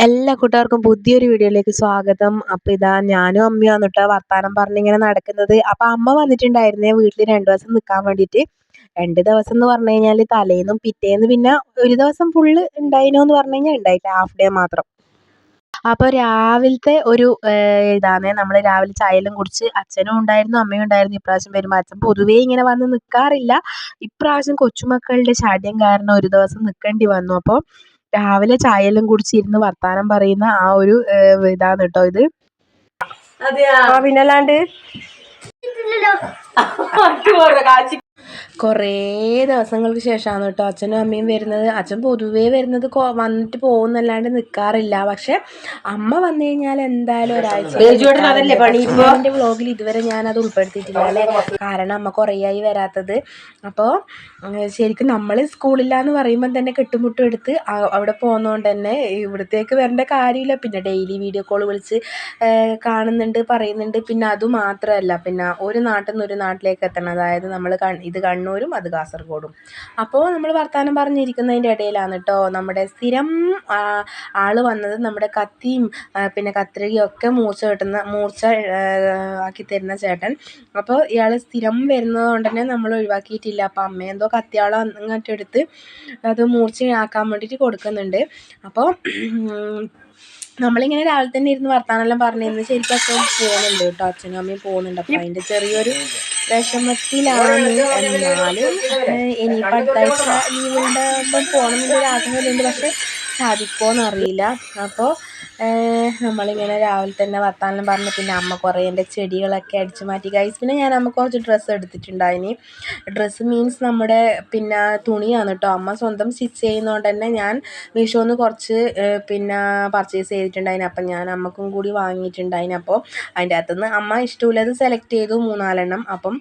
എല്ലാ കൂട്ടുകാർക്കും പുതിയൊരു വീഡിയോയിലേക്ക് സ്വാഗതം. അപ്പോൾ ഇതാ ഞാനും അമ്മയാണ് കേട്ടോ വർത്താനം പറഞ്ഞിങ്ങനെ നടക്കുന്നത്. അപ്പോൾ അമ്മ വന്നിട്ടുണ്ടായിരുന്നേ വീട്ടിൽ രണ്ട് ദിവസം നിൽക്കാൻ വേണ്ടിയിട്ട്. രണ്ട് ദിവസം എന്ന് പറഞ്ഞു കഴിഞ്ഞാൽ തലേന്നും പിറ്റേന്ന് പിന്നെ ഒരു ദിവസം ഫുള്ള് ഉണ്ടായിനോ എന്ന് പറഞ്ഞു കഴിഞ്ഞാൽ ഉണ്ടായില്ല. ഹാഫ് ഡേ മാത്രം. അപ്പോൾ രാവിലത്തെ ഒരു ഇതാണ് നമ്മൾ രാവിലെ ചായയെല്ലാം കുടിച്ച് അച്ഛനും ഉണ്ടായിരുന്നു അമ്മയും ഉണ്ടായിരുന്നു. ഇപ്രാവശ്യം വരുമ്പോൾ അച്ഛൻ പൊതുവേ ഇങ്ങനെ വന്ന് നിൽക്കാറില്ല ഇപ്രാവശ്യം കൊച്ചുമക്കളുടെ ശല്യം കാരണം ഒരു ദിവസം നിൽക്കേണ്ടി വന്നു. അപ്പോൾ രാവിലെ ചായയെല്ലാം കുടിച്ചിരുന്ന് വർത്താനം പറയുന്ന ആ ഒരു ഇതാണ് കേട്ടോ ഇത്. പിന്നല്ലാണ്ട്? കുറേ ദിവസങ്ങൾക്ക് ശേഷമാണ് കേട്ടോ അച്ഛനും അമ്മയും വരുന്നത്. അച്ഛൻ പൊതുവേ വരുന്നത് വന്നിട്ട് പോകുന്നല്ലാണ്ട് നിൽക്കാറില്ല പക്ഷെ അമ്മ വന്നു കഴിഞ്ഞാൽ എന്തായാലും ഒരാഴ്ച എന്റെ വ്ളോഗിൽ ഇതുവരെ ഞാൻ അത് ഉൾപ്പെടുത്തിയിട്ടില്ല അല്ലേ? കാരണം അമ്മ കുറേയായി വരാത്തത്. അപ്പോൾ ശരിക്കും നമ്മൾ സ്കൂളില്ല എന്ന് പറയുമ്പോൾ തന്നെ കെട്ടുമുട്ടും എടുത്ത് അവിടെ പോകുന്നതുകൊണ്ട് തന്നെ ഇവിടത്തേക്ക് വരേണ്ട കാര്യമില്ല. പിന്നെ ഡെയിലി വീഡിയോ കോൾ വിളിച്ച് കാണുന്നുണ്ട് പറയുന്നുണ്ട്. പിന്നെ അതുമാത്രമല്ല പിന്നെ ഒരു നാട്ടിൽ നിന്ന് ഒരു നാട്ടിലേക്ക് എത്തണം. അതായത് നമ്മൾ ഇത് കണ്ണൂരും അത് കാസർഗോഡും. അപ്പോൾ നമ്മൾ വർത്തമാനം പറഞ്ഞിരിക്കുന്നതിന്റെ ഇടയിലാണ് കേട്ടോ നമ്മുടെ സ്ഥിരം ആൾ വന്നത് നമ്മുടെ കത്തിയും പിന്നെ കത്രികയും ഒക്കെ മൂർച്ച കിട്ടുന്ന മൂർച്ച ആക്കി തരുന്ന ചേട്ടൻ. അപ്പോൾ ഇയാൾ സ്ഥിരം വരുന്നത് കൊണ്ട് തന്നെ നമ്മൾ ഒഴിവാക്കിയിട്ടില്ല. അപ്പോൾ അമ്മ എന്തോ കത്തിയാളം അങ്ങോട്ട് എടുത്ത് അത് മൂർച്ചയാക്കാൻ വേണ്ടിയിട്ട് കൊടുക്കുന്നുണ്ട്. അപ്പോൾ നമ്മളിങ്ങനെ രാവിലെ തന്നെ ഇരുന്ന് വർത്താനെല്ലാം പറഞ്ഞിരുന്നു ശരിക്കും അച്ഛൻ പോകുന്നുണ്ട് കേട്ടോ അച്ഛനും അമ്മയും പോകുന്നുണ്ട് അപ്പോൾ അതിന്റെ ചെറിയൊരു വിഷമത്തിലാണ് എന്നാലും ഇനിയിപ്പോൾ അടുത്ത ആഴ്ച ലീവ് ഉണ്ടാകുമ്പോൾ പോകണം എന്നൊരു ആഗ്രഹമുണ്ട് പക്ഷേ സാധിക്കുമോ എന്നറിയില്ല അപ്പോൾ നമ്മളിങ്ങനെ രാവിലെ തന്നെ വർത്താനം പറഞ്ഞ്. പിന്നെ അമ്മ കുറേ എന്റെ ചെടികളൊക്കെ അടിച്ചു മാറ്റി. ഗൈസ് പിന്നെ ഞാൻ അമ്മ കുറച്ച് ഡ്രസ്സ് എടുത്തിട്ടുണ്ടായിനി. ഡ്രസ്സ് മീൻസ് നമ്മുടെ പിന്നെ തുണിയാണ് കേട്ടോ അമ്മ സ്വന്തം സ്റ്റിച്ച് ചെയ്യുന്നതുകൊണ്ട് തന്നെ ഞാൻ മീഷോന്ന് കുറച്ച് പിന്നെ പർച്ചേസ് ചെയ്തിട്ടുണ്ടായിന്. അപ്പം ഞാൻ അമ്മക്കും കൂടി വാങ്ങിയിട്ടുണ്ടായിന്. അപ്പോൾ അതിന്റെ അകത്തുനിന്ന് അമ്മ ഇഷ്ടമുള്ളത് സെലക്ട് ചെയ്തു മൂന്നാലെണ്ണം. അപ്പം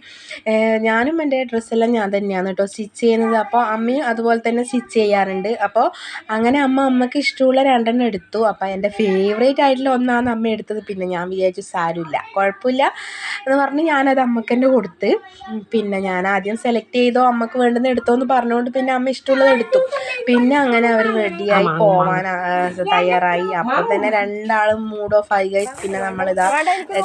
ഞാനും എന്റെ ഡ്രസ്സെല്ലാം ഞാൻ തന്നെയാണ് കേട്ടോ സ്റ്റിച്ച് ചെയ്യുന്നത്. അപ്പോൾ അമ്മയും അതുപോലെ തന്നെ സ്റ്റിച്ച് ചെയ്യാറുണ്ട്. അപ്പോൾ അങ്ങനെ അമ്മ അമ്മയ്ക്ക് ഇഷ്ടമുള്ള രണ്ടെണ്ണം എടുത്തു. അപ്പോൾ എന്റെ ഫേവറേറ്റ് ആയിട്ടുള്ള ഒന്നാണ് അമ്മ എടുത്തത്. പിന്നെ ഞാൻ വിചാരിച്ചു സാരമില്ല കുഴപ്പമില്ല എന്ന് പറഞ്ഞ് ഞാനത് അമ്മയ്ക്ക് തന്നെ കൊടുത്ത്. പിന്നെ ഞാൻ ആദ്യം സെലക്ട് ചെയ്തോ അമ്മയ്ക്ക് വേണ്ടുന്ന എടുത്തോ എന്ന് പറഞ്ഞുകൊണ്ട് പിന്നെ അമ്മ ഇഷ്ടമുള്ളത് എടുത്തു. പിന്നെ അങ്ങനെ അവർ റെഡിയായി പോവാൻ തയ്യാറായി. അപ്പൊ തന്നെ രണ്ടാളും മൂഡ് ഓഫ് ആയി ഗൈസ് പിന്നെ നമ്മളിതാ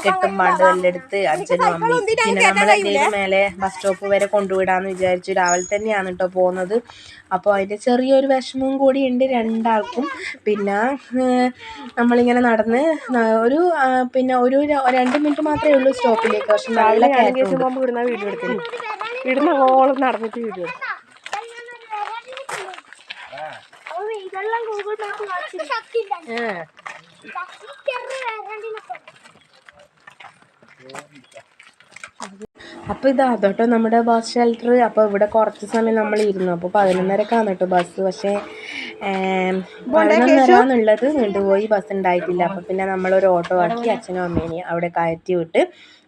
കെട്ടും പാണ്ട് എല്ലെടുത്ത് അച്ഛനും അമ്മയും. പിന്നെ നമ്മൾ എന്തെങ്കിലും മേലെ ബസ് സ്റ്റോപ്പ് വരെ കൊണ്ടുവിടാന്ന് വിചാരിച്ചു രാവിലെ തന്നെയാണ് കേട്ടോ പോകുന്നത് അപ്പോൾ അതിന്റെ ചെറിയൊരു വിഷമവും കൂടി ഉണ്ട് രണ്ടാൾക്കും. പിന്നെ നമ്മളിങ്ങനെ നടന്ന് ഒരു പിന്നെ ഒരു രണ്ട് മിനിറ്റ് മാത്രമേ ഉള്ളൂ സ്റ്റോപ്പിലേക്ക്. പക്ഷെ നല്ല കയറ്റം വീഡിയോ എടുക്കുന്നു ഇടുന്ന ഓളം നടന്നിട്ട് വീഡിയോ ഏ അപ്പോൾ ഇതാ കേട്ടോ നമ്മുടെ ബസ് ഷെൽട്ടർ അപ്പോൾ ഇവിടെ കുറച്ച് സമയം നമ്മൾ ഇരുന്നു. അപ്പോൾ പതിനൊന്നരക്കാണ് കേട്ടോ ബസ് പക്ഷേ പതിനൊന്നരാന്നുള്ളത് നീണ്ടുപോയി ബസ് ഉണ്ടായിട്ടില്ല. അപ്പോൾ പിന്നെ നമ്മളൊരു ഓട്ടോ ആക്കി അച്ഛനും അമ്മേനെയും അവിടെ കയറ്റി വിട്ട്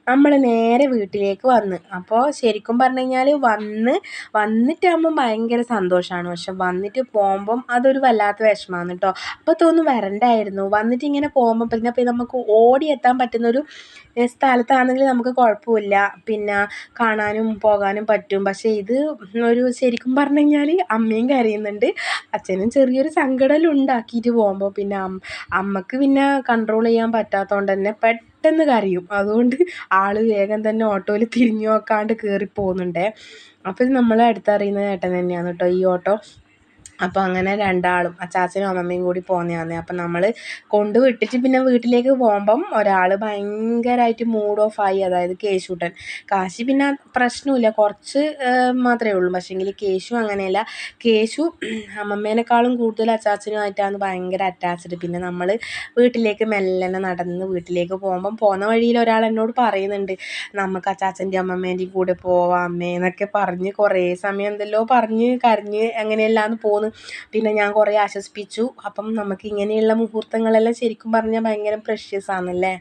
നമ്മൾ നേരെ വീട്ടിലേക്ക് വന്ന്. അപ്പോൾ ശരിക്കും പറഞ്ഞു കഴിഞ്ഞാൽ വന്ന് വന്നിട്ടാകുമ്പം ഭയങ്കര സന്തോഷമാണ് പക്ഷെ വന്നിട്ട് പോകുമ്പം അതൊരു വല്ലാത്ത വിഷമമാണ് കേട്ടോ അപ്പോൾ തോന്നും വരണ്ടായിരുന്നു. വന്നിട്ട് ഇങ്ങനെ പോകുമ്പോൾ പിന്നെ പിന്നെ നമുക്ക് ഓടിയെത്താൻ പറ്റുന്നൊരു സ്ഥലത്താണെങ്കിൽ നമുക്ക് കുഴപ്പമില്ല. പിന്നെ കാണാനും പോകാനും പറ്റും. പക്ഷേ ഇത് ഒരു ശരിക്കും പറഞ്ഞു കഴിഞ്ഞാൽ അമ്മയും കരയുന്നുണ്ട്. അച്ഛനും ചെറിയൊരു സങ്കടം ഉണ്ടാക്കിയിട്ട് പോകുമ്പോൾ പിന്നെ അമ്മയ്ക്ക് പിന്നെ കൺട്രോൾ ചെയ്യാൻ പറ്റാത്തതുകൊണ്ട് തന്നെ പെട്ടെന്ന് പെട്ടെന്ന് കരയും. അതുകൊണ്ട് ആൾ വേഗം തന്നെ ഓട്ടോയിൽ തിരിഞ്ഞു നോക്കാണ്ട് കയറി പോകുന്നുണ്ടേ. അപ്പോൾ നമ്മളെ അടുത്തറിയുന്ന ചേട്ടൻ തന്നെയാണ് കേട്ടോ ഈ ഓട്ടോ. അപ്പോൾ അങ്ങനെ രണ്ടാളും അച്ചാച്ചനും അമ്മമ്മയും കൂടി പോന്നതാണ് അപ്പം നമ്മൾ കൊണ്ട് വിട്ടിട്ട് പിന്നെ വീട്ടിലേക്ക് പോകുമ്പം ഒരാൾ ഭയങ്കരമായിട്ട് മൂഡ് ഓഫ് ആയി അതായത് കേശൂട്ടൻ. കാശി പിന്നെ പ്രശ്നമില്ല കുറച്ച് മാത്രമേ ഉള്ളൂ. പക്ഷേങ്കിൽ കേശു അങ്ങനെയല്ല. കേശു അമ്മമ്മേനേക്കാളും കൂടുതൽ അച്ചാച്ചനുമായിട്ടാണ് ഭയങ്കര അറ്റാച്ച്ഡ് പിന്നെ നമ്മൾ വീട്ടിലേക്ക് മെല്ലനെ നടന്ന് വീട്ടിലേക്ക് പോകുമ്പം പോകുന്ന വഴിയിൽ ഒരാൾ എന്നോട് പറയുന്നുണ്ട്. നമുക്ക് അച്ചാച്ചന്റെ അമ്മമ്മേന്റെയും കൂടെ പോവാം അമ്മേന്നൊക്കെ പറഞ്ഞ് കുറേ സമയം എന്തെല്ലോ പറഞ്ഞ് കരഞ്ഞ് അങ്ങനെയെല്ലാം പോന്ന് ഞാൻ കുറേ ആശ്വസിപ്പിച്ചു. അപ്പം നമുക്ക് ഇങ്ങനെയുള്ള മുഹൂർത്തങ്ങളെല്ലാം ശരിക്കും പറഞ്ഞാൽ ഭയങ്കര പ്രഷ്യസ് ആണല്ലേ?